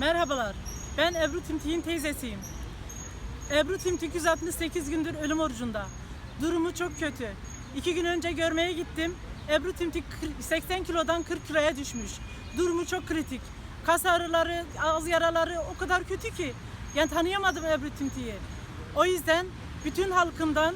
Merhabalar. Ben Ebru Timtik'in teyzesiyim. Ebru Timtik 168 gündür ölüm orucunda. Durumu çok kötü. İki gün önce görmeye gittim. Ebru Timtik kır- 80 kilodan 40 kiloya düşmüş. Durumu çok kritik. Kas ağrıları, ağız yaraları o kadar kötü ki. Yani tanıyamadım Ebru Timtik'i. O yüzden bütün halkımdan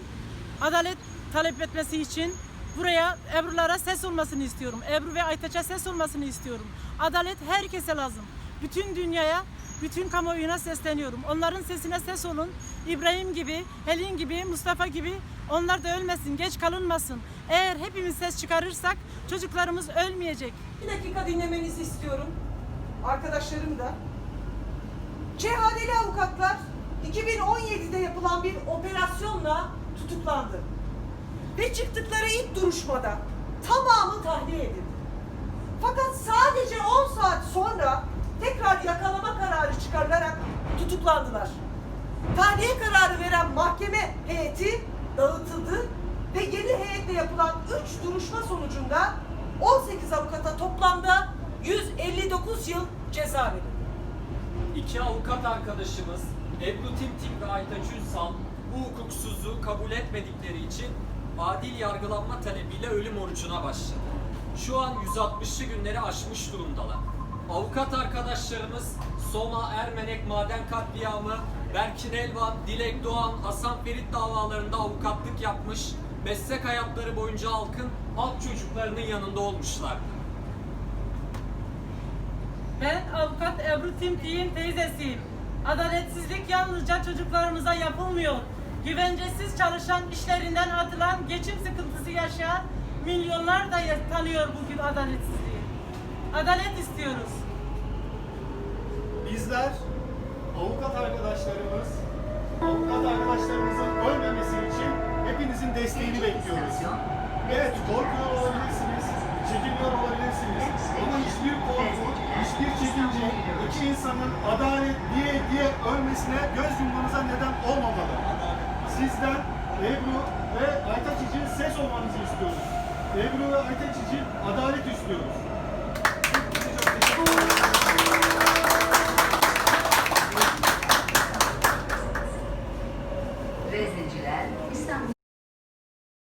adalet talep etmesi için buraya Ebru'lara ses olmasını istiyorum. Ebru ve Aytaç'a ses olmasını istiyorum. Adalet herkese lazım. Bütün dünyaya, bütün kamuoyuna sesleniyorum. Onların sesine ses olun. İbrahim gibi, Helin gibi, Mustafa gibi onlar da ölmesin, geç kalınmasın. Eğer hepimiz ses çıkarırsak çocuklarımız ölmeyecek. Bir dakika dinlemenizi istiyorum. Arkadaşlarım da. CHD'li avukatlar 2017'de yapılan bir operasyonla tutuklandı. Ve çıktıkları ilk duruşmada tamamı tahliye edildi. Fakat sadece 10 saat sonra veren mahkeme heyeti dağıtıldı ve yeni heyetle yapılan 3 duruşma sonucunda 18 avukata toplamda 159 yıl ceza verildi. İki avukat arkadaşımız Ebru Timtik ve Aytaç Ünsal bu hukuksuzluğu kabul etmedikleri için adil yargılanma talebiyle ölüm orucuna başladı. Şu an 160'lı günleri aşmış durumdalar. Avukat arkadaşlarımız Soma Ermenek Maden Katliamı, Berkin Elvan, Dilek Doğan, Hasan Ferit davalarında avukatlık yapmış, meslek hayatları boyunca halkın, halk çocuklarının yanında olmuşlardır. Ben avukat Ebru Timtik'in teyzesiyim. Adaletsizlik yalnızca çocuklarımıza yapılmıyor. Güvencesiz çalışan işlerinden atılan geçim sıkıntısı yaşayan milyonlar da tanıyor bugün adaletsizliği. Adalet istiyoruz. Bizler avukat arkadaşlarımız, avukat arkadaşlarımızın ölmemesi için hepinizin desteğini bekliyoruz. Evet, korkuyor olabilirsiniz, çekiniyor olabilirsiniz. Ama hiçbir korku, hiçbir çekince iki insanın adalet diye diye ölmesine göz yummanıza neden olmamalı. Sizden Ebru ve Aytaç için ses olmanızı istiyoruz. Ebru ve Aytaç için adalet istiyoruz.